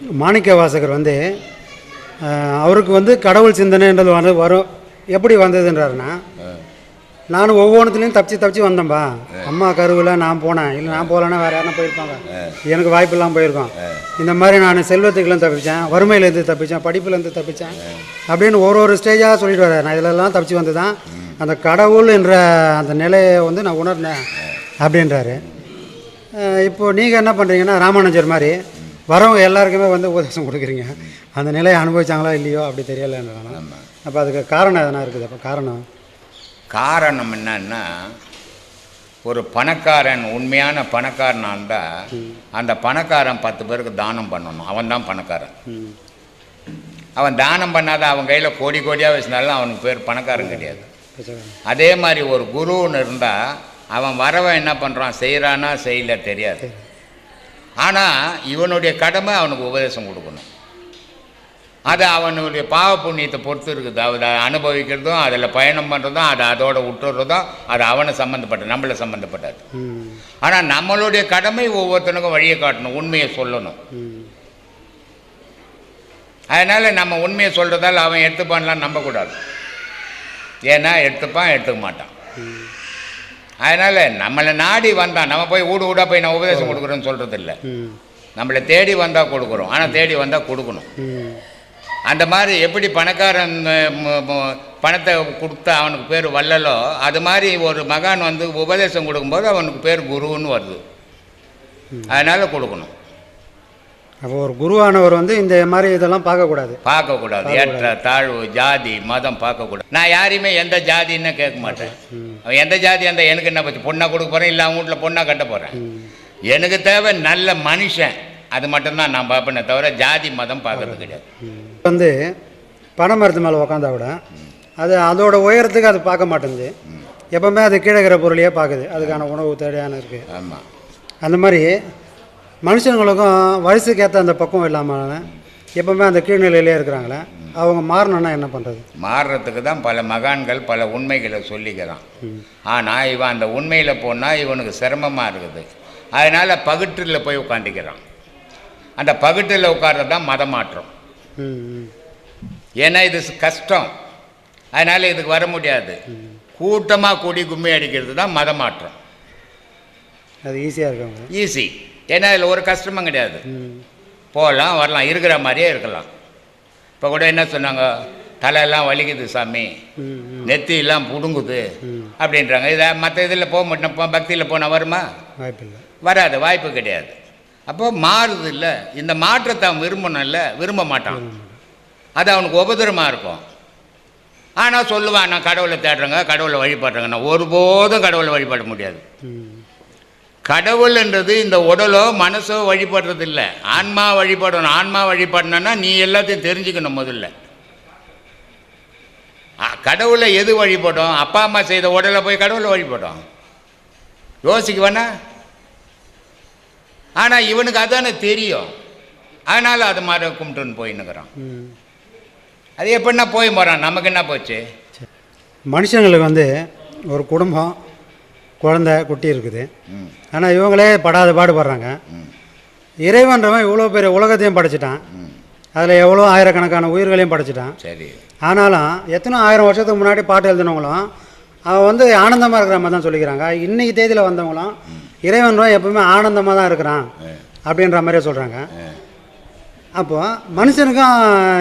மாணிக்க வாசகர் வந்து அவருக்கு வந்து கடவுள் சிந்தனைன்றது வந்து வரும் எப்படி வந்ததுன்றாருன்னா நானும் ஒவ்வொன்றுத்துலேயும் தப்பிச்சு தப்பிச்சு வந்தேன்பா. அம்மா கருவில் நான் போனேன். இல்லை நான் போகலன்னா வேறு யாரும் போயிருப்பாங்க. எனக்கு வாய்ப்பு இல்லாமல் போயிருக்கோம். இந்த மாதிரி நான் செல்வத்துக்குலாம் தப்பிச்சேன். வறுமையிலேருந்து தப்பிச்சேன். படிப்புலேருந்து தப்பிச்சேன். அப்படின்னு ஒரு ஒரு ஸ்டேஜாக சொல்லிட்டு வர்றாரு. நான் இதிலெல்லாம் தப்பிச்சு வந்து தான் அந்த கடவுள் என்ற அந்த நிலையை வந்து நான் உணர்ந்தேன். அப்படின்றாரு. அஹ் இப்போ நீங்கள் என்ன பண்ணுறீங்கன்னா ராமானுஜர் மாதிரி வரவங்க எல்லாருக்குமே வந்து உபதேசம் கொடுக்குறீங்க. அந்த நிலையை அனுபவிச்சாங்களோ இல்லையோ அப்படி தெரியலன்றாங்க அப்போ அதுக்கு காரணம் எதனா இருக்குது? அப்போ காரணம்? காரணம் என்னன்னா ஒரு பணக்காரன் உண்மையான பணக்காரனாக இருந்தால் அந்த பணக்காரன் பத்து பேருக்கு தானம் பண்ணணும். அவன் தான் பணக்காரன் அவன் தானம் பண்ணாத அவன் கையில் கோடி கோடியாக வச்சிருந்தாலும் அவனுக்கு பேர் பணக்காரன் கிடையாது. அதே மாதிரி ஒரு குருன்னு இருந்தால் அவன் வரவன் என்ன பண்ணுறான் செய்கிறானா செய்யல தெரியாது. ஆனால் இவனுடைய கடமை அவனுக்கு உபதேசம் கொடுக்கணும். அது அவனுடைய பாவ புண்ணியத்தை பொறுத்து இருக்குது. அதை அனுபவிக்கிறதும் அதில் பயணம் பண்ணுறதும் அதை அதோட விட்டுறதும் அது அவனை சம்மந்தப்பட்டது நம்மளை சம்மந்தப்பட்டது ஆனால் நம்மளுடைய கடமை ஒவ்வொருத்தனுக்கும் வழியை காட்டணும் உண்மையை சொல்லணும். அதனால் நம்ம உண்மையை சொல்கிறதால அவன் எடுத்துப்பான்லாம் நம்பக்கூடாது. ஏன்னா எடுத்துப்பான் எடுத்துக்க மாட்டான். அதனால் நம்மளை நாடி வந்தான் நம்ம போய் ஊடு ஊடாக போய் நான் உபதேசம் கொடுக்குறேன்னு சொல்கிறது இல்லை நம்மளை தேடி வந்தால் கொடுக்குறோம். ஆனால் தேடி வந்தால் கொடுக்கணும். அந்த மாதிரி எப்படி பணக்காரன் பணத்தை கொடுத்தா அவனுக்கு பேர் வள்ளலோ அது மாதிரி ஒரு மகான் வந்து உபதேசம் கொடுக்கும்போது அவனுக்கு பேர் குருன்னு வருது. அதனால் கொடுக்கணும். அப்போ ஒரு குருவானவர் வந்து இந்த மாதிரி இதெல்லாம் பார்க்கக்கூடாது. பார்க்கக்கூடாது. ஏற்ற தாழ்வு ஜாதி மதம் பார்க்கக்கூடாது. நான் யாரையுமே எந்த ஜாதின்னு கேட்க மாட்டேன். அவன் எந்த ஜாதி அந்த எனக்கு என்ன பற்றி பொண்ணாக கொடுக்க போகிறேன் இல்லை அவங்க வீட்டில் பொண்ணாக கட்ட போகிறேன் எனக்கு தேவை நல்ல மனுஷன். அது மட்டும்தான் நான் பார்ப்பேனே தவிர ஜாதி மதம் பார்க்கறது கிடையாது. வந்து பனை மரத்து மேலே உக்காந்தா விட அது அதோட உயரத்துக்கு அது பார்க்க மாட்டேங்குது. எப்பவுமே அது கீழே இருக்கிற பொருளையே பார்க்குது. அதுக்கான உணவு தேவையான இருக்குது ஆமாம் அந்த மாதிரி மனுஷங்களுக்கும் வயசுக்கு ஏற்ற அந்த பக்குவம் இல்லாமல் எப்பவுமே அந்த கீழ்நிலையிலே இருக்கிறாங்களே அவங்க மாறணும்னா என்ன பண்ணுறது மாறுறதுக்கு தான் பல மகான்கள் பல உண்மைகளை சொல்லிக்கிறான். ஆனால் இவன் அந்த உண்மையில் போனால் இவனுக்கு சிரமமாக இருக்குது. அதனால் பகுற்றில் போய் உட்காந்துக்கிறான் அந்த பகுற்றில் உட்கார்றது தான் மதமாற்றம். ஏன்னா இது கஷ்டம். அதனால் இதுக்கு வர முடியாது. கூட்டமாக கூடி கும்மி அடிக்கிறது தான் மதமாற்றம். அது ஈஸியாக இருக்கவங்க. ஈஸி ஏன்னா இதில் ஒரு கஷ்டமும் கிடையாது. போகலாம் வரலாம் இருக்கிற மாதிரியே இருக்கலாம். இப்போ கூட என்ன சொன்னாங்க? தலையெல்லாம் வலிக்குது சாமி. நெத்தியெல்லாம் புடுங்குது. அப்படின்றாங்க. இதை மற்ற இதில் போக மாட்டேன் இப்போ பக்தியில் போனால் வருமா? வராது வாய்ப்பு கிடையாது. அப்போ மாறுது இல்லை. இந்த மாற்றத்தை அவன் விரும்பணும்ல விரும்ப மாட்டான். அது அவனுக்கு உபதிரமாக இருக்கும். ஆனால் சொல்லுவான் நான் கடவுளை தேடுறேங்க கடவுளை வழிபடுறேங்க. நான் ஒருபோதும் கடவுளை வழிபட முடியாது. ம் கடவுள்ன்றது இந்த உடலோ மனசோ வழிபடுறது இல்லை ஆன்மா வழிபடணும். ஆன்மா வழிபடணும்னா நீ எல்லாத்தையும் தெரிஞ்சுக்கணும் முதல்ல. கடவுளை எது வழிபடும்? அப்பா அம்மா செய்த உடலை போய் கடவுளை வழிபடும். யோசிக்க வேணா. ஆனால் இவனுக்கு அதானே தெரியும். அதனால் அது மாதிரி கும்பிட்டுன்னு போயின்னுக்குறான். அது எப்படின்னா போய் போகிறான் நமக்கு என்ன போச்சு? மனுஷங்களுக்கு வந்து ஒரு குடும்பம் குழந்தை குட்டி இருக்குது. ஆனால் இவங்களே படாத பாடுபடுறாங்க இறைவன்றவன் இவ்வளோ பெரிய உலகத்தையும் படைச்சிட்டான். அதில் எவ்வளோ ஆயிரக்கணக்கான உயிர்களையும் படைச்சிட்டான். சரி. ஆனாலும் எத்தனை ஆயிரம் வருஷத்துக்கு முன்னாடி பாட்டு எழுதினவங்களும் அவன் வந்து ஆனந்தமாக இருக்கிற மாதிரி தான் சொல்லிக்கிறாங்க. இன்னைக்கு தேதியில் வந்தவங்களும் இறைவன் எப்பவுமே ஆனந்தமாக தான் இருக்கிறான் அப்படின்ற மாதிரியே சொல்கிறாங்க அப்போ மனுஷனுக்கும்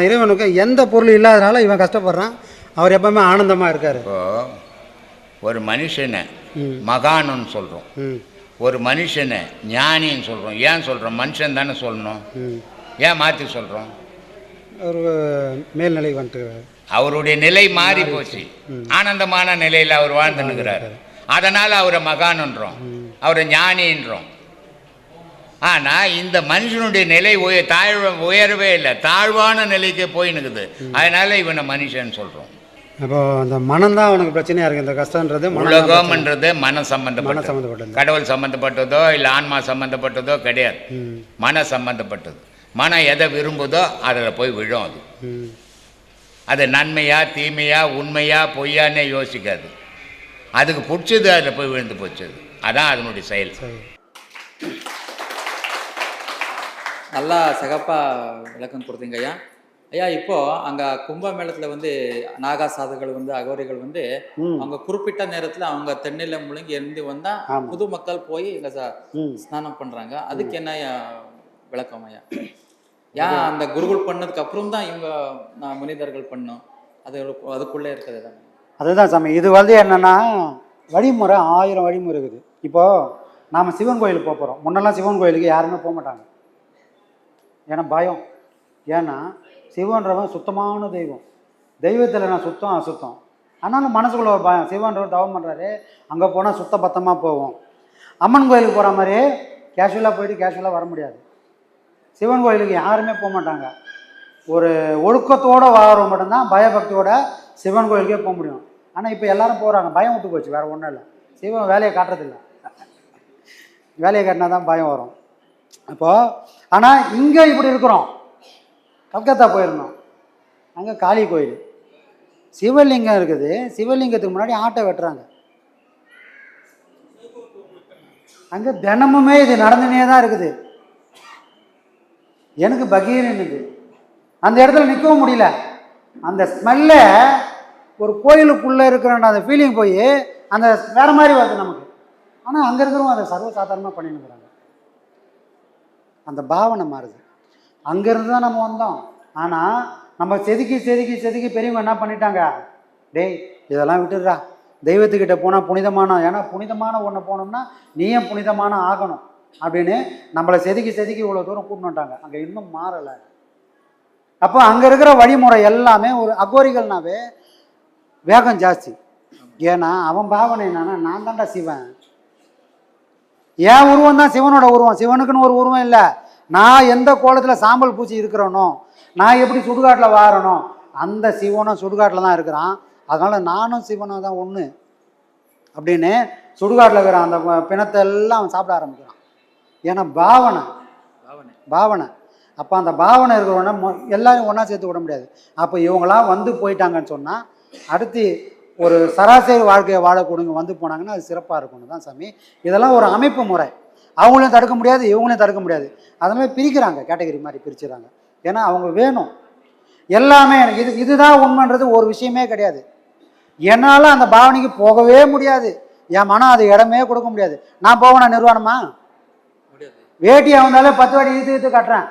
இறைவனுக்கும் எந்த பொருள் இல்லாதனால இவன் கஷ்டப்படுறான். அவர் எப்பவுமே ஆனந்தமாக இருக்கார். ஒரு மனுஷனை மகானுன்னு சொல்கிறோம் ஒரு மனுஷனை ஞானின்னு சொல்கிறோம் ஏன் சொல்கிறோம் மனுஷன் தானே சொல்லணும். ஏன் மாற்றி சொல்கிறோம் ஒரு மேல்நிலைக்கு வந்துட்டு அவருடைய நிலை மாறி போச்சு. ஆனந்தமான நிலையில் அவர் வாழ்ந்துன்னுக்கிறார். அதனால் அவரை மகான்ன்றோம். அவரை ஞானின்றோம். ஆனால் இந்த மனுஷனுடைய நிலை உய தாழ்வ உயரவே இல்லை. தாழ்வான நிலைக்கு போயினுக்குது அதனால இவனை மனுஷன் சொல்கிறோம் அப்போ அந்த மனம் தான் அவனுக்கு பிரச்சனையாக இருக்குது இந்த கஷ்டன்றது. உலகம்ன்றது மன சம்பந்தப்பட்டது. சம்மந்தப்பட்டது கடவுள் சம்பந்தப்பட்டதோ இல்லை ஆன்மா சம்பந்தப்பட்டதோ கிடையாது. மன சம்பந்தப்பட்டது. மனம் எதை விரும்புதோ அதில் போய் விழும் அது. அது நன்மையா தீமையா உண்மையா பொய்யான்னே யோசிக்காது. அதுக்கு பிடிச்சது அதில் போய் விழுந்து போச்சது அதான் அதனுடைய செயல். நல்லா சிகப்பாக விளக்கம் கொடுத்தீங்க ஐயா. ஐயா இப்போ அங்க கும்பமேளத்துல வந்து நாகா சாதுகள் வந்து அகோரிகள் வந்து அவங்க குறிப்பிட்ட நேரத்துல அவங்க தென்னையில முழுங்கி எழுந்து வந்தா ஆமா. புது மக்கள் போய் இங்க ஸ்நானம் பண்றாங்க. அதுக்கு என்ன விளக்கம் ஐயா? ஏன் அந்த குருகுல் பண்ணதுக்கு அப்புறம் தான் இவங்க நான் மனிதர்கள் பண்ணும். அது அதுக்குள்ளே இருக்குது தானே? அதுதான் சாமி. இது வந்து என்னன்னா வழிமுறை ஆயிரம் வழிமுறை இருக்குது. இப்போது நாம் சிவன் கோயிலுக்கு போக போகிறோம் முன்னெல்லாம் சிவன் கோயிலுக்கு யாருமே போக மாட்டாங்க. ஏன்னா பயம். ஏன்னா சிவன்றவன் சுத்தமான தெய்வம். தெய்வத்தில் நான் சுத்தம் அசுத்தம். ஆனாலும் மனசுக்குள்ளே ஒரு பயம். சிவன்றவர் தவம் பண்ணுறாரு அங்கே போனால் சுத்த பத்தமாக போவோம். அம்மன் கோயிலுக்கு போகிற மாதிரி கேஷுவலாக போயிட்டு கேஷுவலாக வர முடியாது. சிவன் கோயிலுக்கு யாருமே போக மாட்டாங்க. ஒரு ஒழுக்கத்தோடு வாரம் மட்டும்தான் பயபக்தியோட சிவன் கோயிலுக்கே போக முடியும். ஆனால் இப்போ எல்லாரும் போகிறாங்க பயம் விட்டு போச்சு. வேறு ஒன்றும் இல்லை. சிவன் வேலையை காட்டுறதில்ல. வேலையை காட்டினா தான் பயம் வரும். அப்போது ஆனால் இங்கே இப்படி இருக்கிறோம். கல்கத்தா போயிருந்தோம். அங்கே காளி கோயில். சிவலிங்கம் இருக்குது. சிவலிங்கத்துக்கு முன்னாடி ஆட்டை வெட்டுறாங்க. அங்கே தினமுமே இது நடந்துனே தான் இருக்குது. எனக்கு பகீர்னுது அந்த இடத்துல நிற்கவும் முடியல. அந்த ஸ்மெல்ல ஒரு கோயிலுக்குள்ளே இருக்கிற அந்த ஃபீலிங் போய் அந்த வேற மாதிரி வருது நமக்கு. ஆனால் அங்கே இருக்கிறவங்க அதை சர்வசாதாரணமாக பண்ணிட்டு அந்த பாவனை மாறுது. அங்கேருந்து தான் நம்ம வந்தோம். ஆனால் நம்ம செதுக்கி செதுக்கி செதுக்கி பெரியவங்க என்ன பண்ணிட்டாங்க? டேய் இதெல்லாம் விட்டுடுறா. தெய்வத்துக்கிட்ட போனால் புனிதமான ஏன்னா புனிதமான ஒன்று போனோம்னா நீயும் புனிதமான ஆகணும்? அப்படின்னு நம்மளை செதுக்கி செதுக்கி இவ்வளோ தூரம் கூட்டினுட்டாங்க அங்கே இன்னும் மாறலை. அப்போ அங்கே இருக்கிற வழிமுறை எல்லாமே ஒரு அகோரிகள்னாவே வேகம் ஜாஸ்தி. ஏன்னா அவன் பாவனை என்னன்னா நான் தான்டா சிவன். என் உருவம் தான் சிவனோட உருவம். சிவனுக்குன்னு ஒரு உருவம் இல்லை. நான் எந்த கோலத்தில் சாம்பல் பூச்சி இருக்கிறேனோ நான் எப்படி சுடுகாட்டில் வாழணும் அந்த சிவனும் சுடுகாட்டில் தான் இருக்கிறான். அதனால் நானும் சிவனும் தான் ஒன்று அப்படின்னு சுடுகாட்டில் இருக்கிற அந்த பிணத்தை எல்லாம் அவன் சாப்பிட ஆரம்பிக்கிறான். ஏன்னா பாவனை. பாவனை. பாவனை. அப்போ அந்த பாவனை இருக்கிறவன மொ- எல்லாரும் ஒன்றா சேர்த்து விட முடியாது. அப்போ இவங்களாம் வந்து போயிட்டாங்கன்னு சொன்னால் அடுத்து ஒரு சராசரி வாழ்க்கையை வாழக்கூடியவங்க வந்து போனாங்கன்னா அது சிறப்பாக இருக்கணும் தான் சாமி. இதெல்லாம் ஒரு அமைப்பு முறை. அவங்களையும் தடுக்க முடியாது இவங்களையும் தடுக்க முடியாது. அதனால பிரிக்கிறாங்க கேட்டகரி மாதிரி பிரிச்சுறாங்க. ஏன்னா அவங்க வேணும். எல்லாமே எனக்கு இது இதுதான் உண்மைன்றது ஒரு விஷயமே கிடையாது. என்னால் அந்த பாவனைக்கு போகவே முடியாது. என் மனம் அது இடமே கொடுக்க முடியாது. நான் போவேனா நிர்வாணமா? வேட்டி வேட்டியை பத்து வாடி இழுத்து இழுத்து கட்டுறேன்.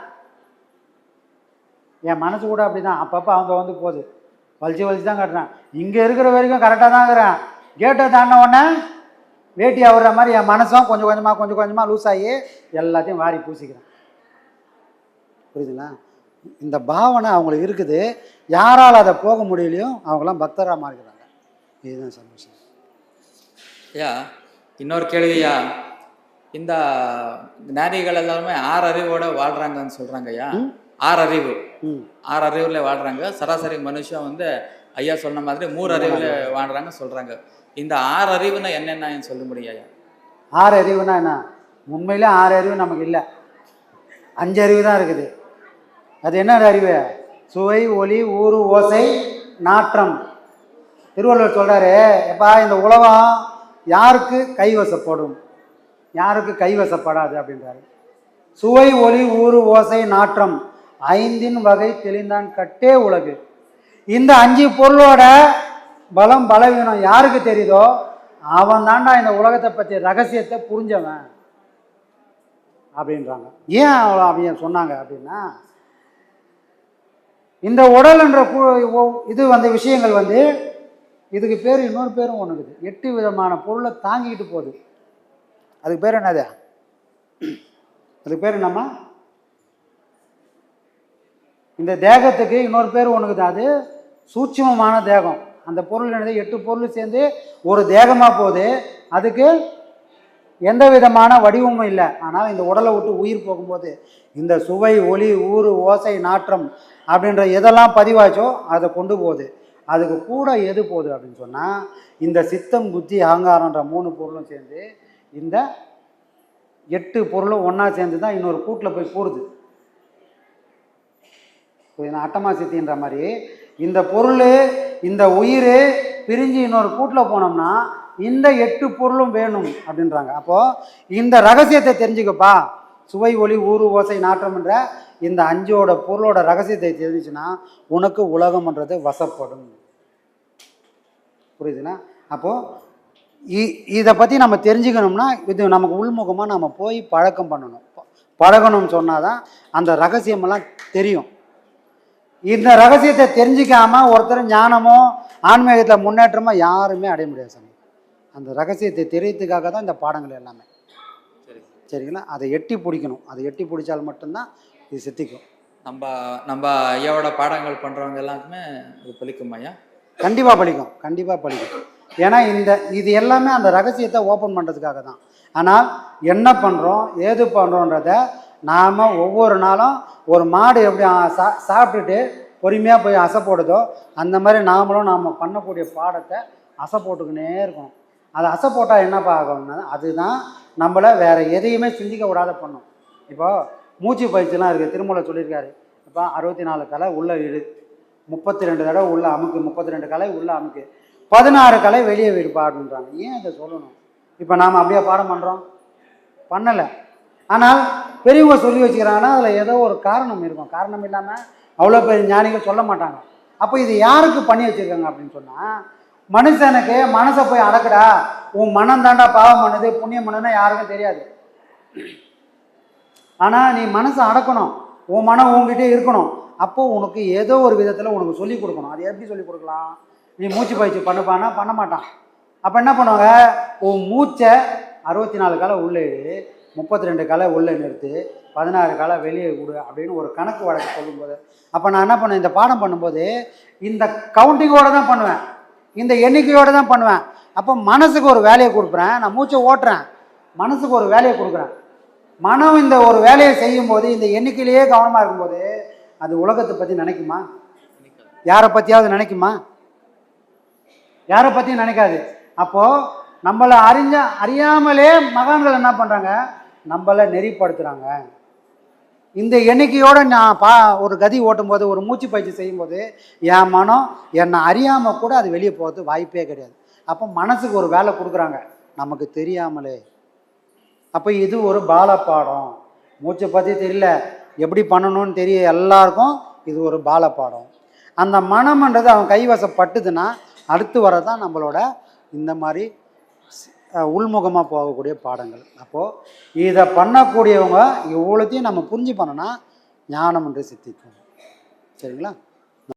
என் மனசு கூட அப்படிதான். அப்பப்போ அவங்க வந்து போகுது. வலிச்சு வலிச்சு தான் கட்டுறேன். இங்கே இருக்கிற வரைக்கும் கரெக்டாக தான் இருக்கிறேன் கேட்டை தாண்டின உடனே வேட்டி ஆகுற மாதிரி என் மனசும் கொஞ்சம் கொஞ்சமாக கொஞ்சம் கொஞ்சமாக லூஸ் ஆகி எல்லாத்தையும் வாரி பூசிக்கிறேன். புரியுதுங்களா? இந்த பாவனை அவங்களுக்கு இருக்குது. யாரால் அதை போக முடியலையோ அவங்களாம் பக்தராக மாறிக்கிறாங்க. இதுதான் சந்தோஷம். ஐயா இன்னொரு கேள்வியா இந்த ஞானிகள் எல்லாருமே ஆறு அறிவோட வாழ்றாங்கன்னு சொல்றாங்க ஐயா. ஆறு அறிவு. ம். ஆறு அறிவுல வாழ்றாங்க. சராசரி மனுஷன் வந்து ஐயா சொன்ன மாதிரி மூணு அறிவுல வாழ்றாங்க சொல்றாங்க. இந்த ஆறு அறிவுனா என்னென்ன சொல்ல முடியாது ஆறு அறிவுனா என்ன? உண்மையிலே ஆறு அறிவு நமக்கு இல்லை. அஞ்சு அறிவு தான் இருக்குது. அது என்ன அறிவு? சுவை ஒளி ஊறு ஓசை நாற்றம். திருவள்ளுவர் சொல்கிறாரு எப்பா இந்த உலகம் யாருக்கு கைவசப்படும்? யாருக்கு கைவசப்படாது அப்படின்றாரு. சுவை ஒளி ஊறு ஓசை நாற்றம் ஐந்தின் வகை தெளிந்தான் கட்டே உலகு. இந்த அஞ்சு பொருளோட பலம் பலவீனம் யாருக்கு தெரியுதோ அவன் தாண்டா இந்த உலகத்தை பற்றிய ரகசியத்தை புரிஞ்சவன். அப்படின்றாங்க. ஏன் அவ்வளோ அவங்க சொன்னாங்க அப்படின்னா இந்த உடல் என்ற இது வந்து விஷயங்கள் வந்து இதுக்கு பேர் இன்னொரு பேரும் ஒன்று இருக்குது. எட்டு விதமான பொருளை தாங்கிக்கிட்டு போகுது. அதுக்கு பேர் என்னது? அதுக்கு பேர் என்னம்மா? இந்த தேகத்துக்கு இன்னொரு பேர் ஒன்று இருக்குது அது சூட்சமமான தேகம். அந்த பொருள் என்னது? எட்டு பொருள் சேர்ந்து ஒரு தேகமாக போகுது. அதுக்கு எந்த விதமான வடிவமும் இல்லை. ஆனால் இந்த உடலை விட்டு உயிர் போகும்போது இந்த சுவை ஒளி ஊறு ஓசை நாற்றம் அப்படின்ற எதெல்லாம் பதிவாச்சோ அதை கொண்டு போகுது. அதுக்கு கூட எது போகுது அப்படின்னு சொன்னால் இந்த சித்தம் புத்தி அகங்காரன்ற மூணு பொருளும் சேர்ந்து இந்த எட்டு பொருளும் ஒன்றா சேர்ந்து தான் இன்னொரு கூட்டில் போய் கூடுது அட்டமா சித்தின்ற மாதிரி. இந்த பொருள் இந்த உயிர் பிரிஞ்சு இன்னொரு கூட்டில் போனோம்னா இந்த எட்டு பொருளும் வேணும் அப்படின்றாங்க. அப்போது இந்த ரகசியத்தை தெரிஞ்சுக்கப்பா. சுவை ஒளி ஊறு ஓசை நாற்றம்ன்ற இந்த அஞ்சோட பொருளோட ரகசியத்தை தெரிஞ்சுச்சுன்னா உனக்கு உலகம்ன்றது வசப்படும். புரியுதுன்னா? அப்போது இ இதை பற்றி நம்ம தெரிஞ்சுக்கணும்னா இது நமக்கு உள்முகமாக நம்ம போய் பழக்கம் பண்ணணும். ப- பழகணும்னு சொன்னால் தான் அந்த ரகசியமெல்லாம் தெரியும். இந்த ரகசியத்தை தெரிஞ்சிக்காம ஒருத்தர் ஞானமோ ஆன்மீகத்தில் முன்னேற்றமோ யாருமே அடைய முடியாது சாமி. அந்த ரகசியத்தை தெரியறதுக்காக தான் இந்த பாடங்கள் எல்லாமே. சரி சரிங்களா? அதை எட்டி பிடிக்கணும். அதை எட்டி பிடிச்சால் மட்டும்தான் இது சித்திக்கும். நம்ம நம்ம ஐயாவோட பாடங்கள் பண்றவங்க எல்லாருக்குமே அது பலிக்கும் ஐயா. கண்டிப்பாக பலிக்கும். கண்டிப்பாக பலிக்கும். ஏன்னா இந்த இது எல்லாமே அந்த ரகசியத்தை ஓப்பன் பண்ணுறதுக்காக தான். ஆனால் என்ன பண்ணுறோம் ஏது பண்ணுறோன்றத நாம் ஒவ்வொரு நாளும் ஒரு மாடு எப்படி சா சாப்பிட்டுட்டு பொறுமையாக போய் அசை போடுதோ அந்த மாதிரி நாமளும் நாம் பண்ணக்கூடிய பாடத்தை அசை போட்டுக்கினே இருக்கணும். அது அசை போட்டால் என்னப்பா ஆகும்னா அதுதான் நம்மளை வேறு எதையுமே சிந்திக்க விடாத பண்ணும். இப்போது மூச்சு பயிற்சிலாம் இருக்குது திருமலை சொல்லியிருக்காரு. இப்போ அறுபத்தி நாலு கலை உள்ளே இழு. முப்பத்தி ரெண்டு தடவை உள்ளே அமுக்கு முப்பத்தி ரெண்டு கலை உள்ளே அமுக்கு. பதினாறு கலை வெளியே வீடு பாடுன்றாங்க. ஏன் இதை சொல்லணும்? இப்போ நாம் அப்படியே பாடம் பண்ணுறோம் பண்ணலை. ஆனால் பெரியவங்க சொல்லி வச்சுக்கிறாங்கன்னா அதில் ஏதோ ஒரு காரணம் இருக்கும். காரணம் இல்லாமல் அவ்வளோ பெரிய ஞானிகள் சொல்ல மாட்டாங்க. அப்போ இது யாருக்கு பண்ணி வச்சுருக்காங்க அப்படின்னு சொன்னால் மனுஷனுக்கு மனசை போய் அடக்குடா. உன் மனம் தாண்டா பாவம் பண்ணுது புண்ணியம் பண்ணுதுன்னா யாருக்கும் தெரியாது. ஆனால் நீ மனசை அடக்கணும். உன் மனம் உங்ககிட்டே இருக்கணும். அப்போது உனக்கு ஏதோ ஒரு விதத்தில் உனக்கு சொல்லி கொடுக்கணும். அது எப்படி சொல்லி கொடுக்கலாம்? நீ மூச்சு பயிற்சி பண்ணுப்பானா பண்ண மாட்டான். அப்போ என்ன பண்ணுவாங்க? உன் மூச்சை அறுபத்தி நாலு காலம் உள்ளே முப்பத்தி ரெண்டு களை உள்ளே நிறுத்து பதினாறு களை வெளியே விடு அப்படின்னு ஒரு கணக்கு வழக்கு சொல்லும்போது அப்போ நான் என்ன பண்ணுவேன் இந்த பாடம் பண்ணும்போது இந்த கவுண்டிங்கோடு தான் பண்ணுவேன். இந்த எண்ணிக்கையோடு தான் பண்ணுவேன். அப்போ மனசுக்கு ஒரு வேலையை கொடுக்குறேன் நான் மூச்சை ஓட்டுறேன். மனசுக்கு ஒரு வேலையை கொடுக்குறேன். மனம் இந்த ஒரு வேலையை செய்யும்போது இந்த எண்ணிக்கையிலேயே கவனமாக இருக்கும்போது அது உலகத்தை பற்றி நினைக்குமா? யாரை பற்றியாவது நினைக்குமா? யாரை பற்றியும் நினைக்காது. அப்போது நம்மளை அறிஞ்ச அறியாமலே மகான்கள் என்ன பண்ணுறாங்க நம்மளை நெறிப்படுத்துகிறாங்க இந்த எண்ணிக்கையோடு நான் பா ஒரு கதி ஓட்டும்போது ஒரு மூச்சு பயிற்சி செய்யும்போது என் மனம் என்னை அறியாமல் கூட அது வெளியே போகிறது வாய்ப்பே கிடையாது. அப்போ மனசுக்கு ஒரு வேலை கொடுக்குறாங்க. நமக்கு தெரியாமலே. அப்போ இது ஒரு பாலப்பாடம். மூச்சை பற்றி தெரியல. எப்படி பண்ணணும்னு தெரிய எல்லாருக்கும் இது ஒரு பாலப்பாடம். அந்த மனம்ன்றது அவன் கைவசப்பட்டுதுன்னா அடுத்து வரதான் நம்மளோட இந்த மாதிரி உள்முகமாக போகக்கூடிய பாடங்கள். அப்போது இதை பண்ணக்கூடியவங்க இவ்வளோத்தையும் நம்ம புரிஞ்சு பண்ணோன்னா ஞானம் என்று சித்திக்கும். சரிங்களா?